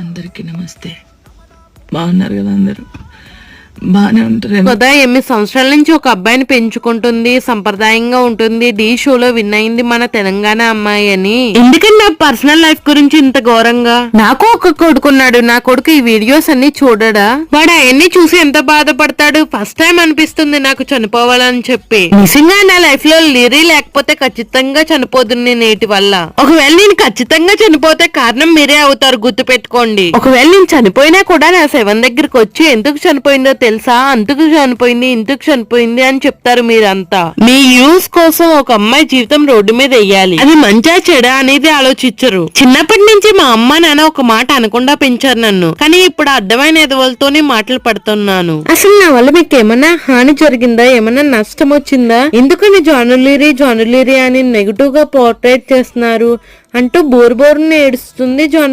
అందరికీ నమస్తే. బాగున్నారు కదా అందరూ? బాగానే ఉంటారేమో కదా ఎనిమిది సంవత్సరాల నుంచి ఒక అబ్బాయిని పెంచుకుంటుంది సంప్రదాయంగా ఉంటుంది. డి షోలో విన్ అయింది మన తెలంగాణ అమ్మాయి అని. ఎందుకని నా పర్సనల్ లైఫ్ గురించి ఇంత ఘోరంగా? నాకు ఒక కొడుకున్నాడు. నా కొడుకు ఈ వీడియోస్ అన్ని చూడడా? వాడు అవన్నీ చూసి ఎంత బాధపడతాడు? ఫస్ట్ టైం అనిపిస్తుంది నాకు చనిపోవాలని చెప్పి. నిజంగా నా లైఫ్లో లిరీ లేకపోతే ఖచ్చితంగా చనిపోతుంది నేటి వల్ల. ఒకవేళ నేను ఖచ్చితంగా చనిపోతే కారణం మీరే అవుతారు గుర్తు పెట్టుకోండి ఒకవేళ నేను చనిపోయినా కూడా నా సెవెన్ దగ్గరికి వచ్చి ఎందుకు చనిపోయిందో తెలుసా? అంతకు చనిపోయింది ఇంతకు చనిపోయింది అని చెప్తారు మీరంతా. మీ యూస్ కోసం ఒక అమ్మాయి జీవితం రోడ్డు మీద వేయాలి. అది మంచా చెడా అనేది ఆలోచించరు. చిన్నప్పటి నుంచి మా అమ్మ నాన్న ఒక మాట అనకుండా పెంచారు నన్ను. కానీ ఇప్పుడు అర్థమైన ఎదవలతోనే మాటలు పడుతున్నాను. అసలు నా వల్ల మీకు ఏమన్నా హాని జరిగిందా? ఏమన్నా నష్టం వచ్చిందా? ఎందుకని జానులీరీ జానులీరీ అని నెగిటివ్గా పోర్ట్రేట్ చేస్తున్నారు? అంటూ బోరు బోరుని ఏడుస్తుంది జాను